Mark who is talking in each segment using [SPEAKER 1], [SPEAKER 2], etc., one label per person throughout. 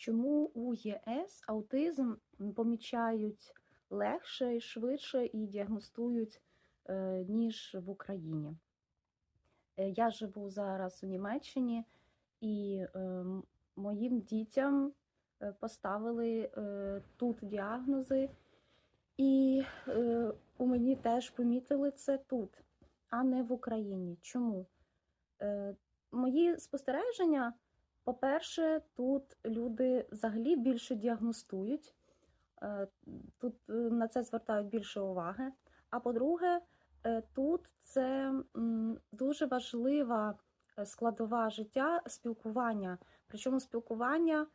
[SPEAKER 1] чому у ЄС аутизм помічають легше і швидше і діагностують, е, ніж в Україні. Е, Я живу зараз у Німеччині, і е, моїм дітям поставили тут діагнози, і у мені теж помітили це тут, а не в Україні. Чому? Мої спостереження, по-перше, тут люди взагалі більше діагностують, е, тут е, на це звертають більше уваги. А по-друге, е, тут це дуже важлива складова життя спілкування. Причому спілкування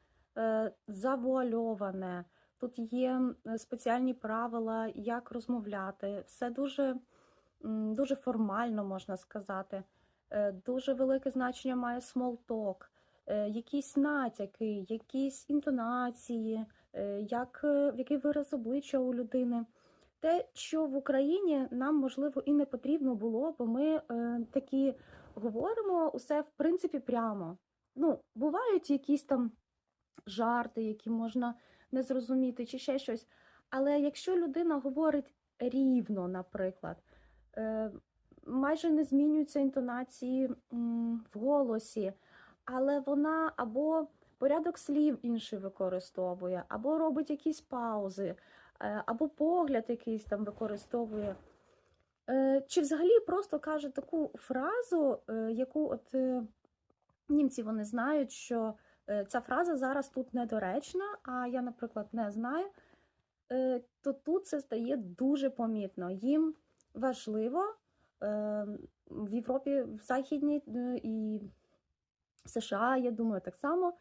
[SPEAKER 1] завуальоване. Тут є спеціальні правила, як розмовляти. Все дуже, дуже формально можна сказати. Дуже велике значення має е, якісь натяки, якісь інтонації, е, як, е, який вираз обличчя у людини. Те, що в Україні нам, можливо, і не потрібно було, бо ми е, такі говоримо усе в принципі прямо. Ну, бувають якісь там жарти, які можна не зрозуміти, чи ще щось. Але якщо людина говорить рівно, наприклад, е, майже не змінюються інтонації в голосі, але вона або порядок слів інший використовує, або робить якісь паузи, е, або погляд якийсь там використовує. Е, Чи взагалі просто каже таку фразу, е, яку от німці вони знають, що ця фраза зараз тут недоречна, а я, наприклад, не знаю, то тут це стає дуже помітно. Їм важливо в Європі, в Західній і США, я думаю, так само.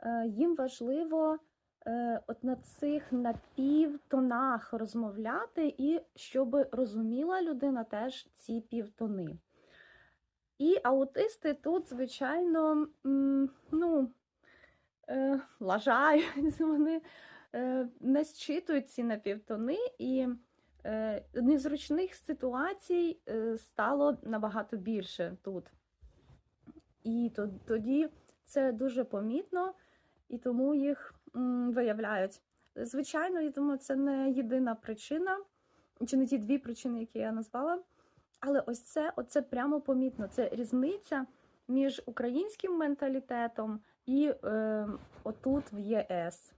[SPEAKER 1] е, Їм важливо е, от на цих напівтонах розмовляти, і щоб розуміла людина теж ці півтони. І аутисти тут, звичайно, ну, е, лажають, вони не зчитують ці напівтони, і незручних ситуацій стало набагато більше тут. І тоді це дуже помітно, і тому їх виявляють. Звичайно, я думаю, це не єдина причина, чи не ті дві причини, які я назвала. Але ось це, оце прямо помітно. Це різниця між українським менталітетом і е, отут в ЄС.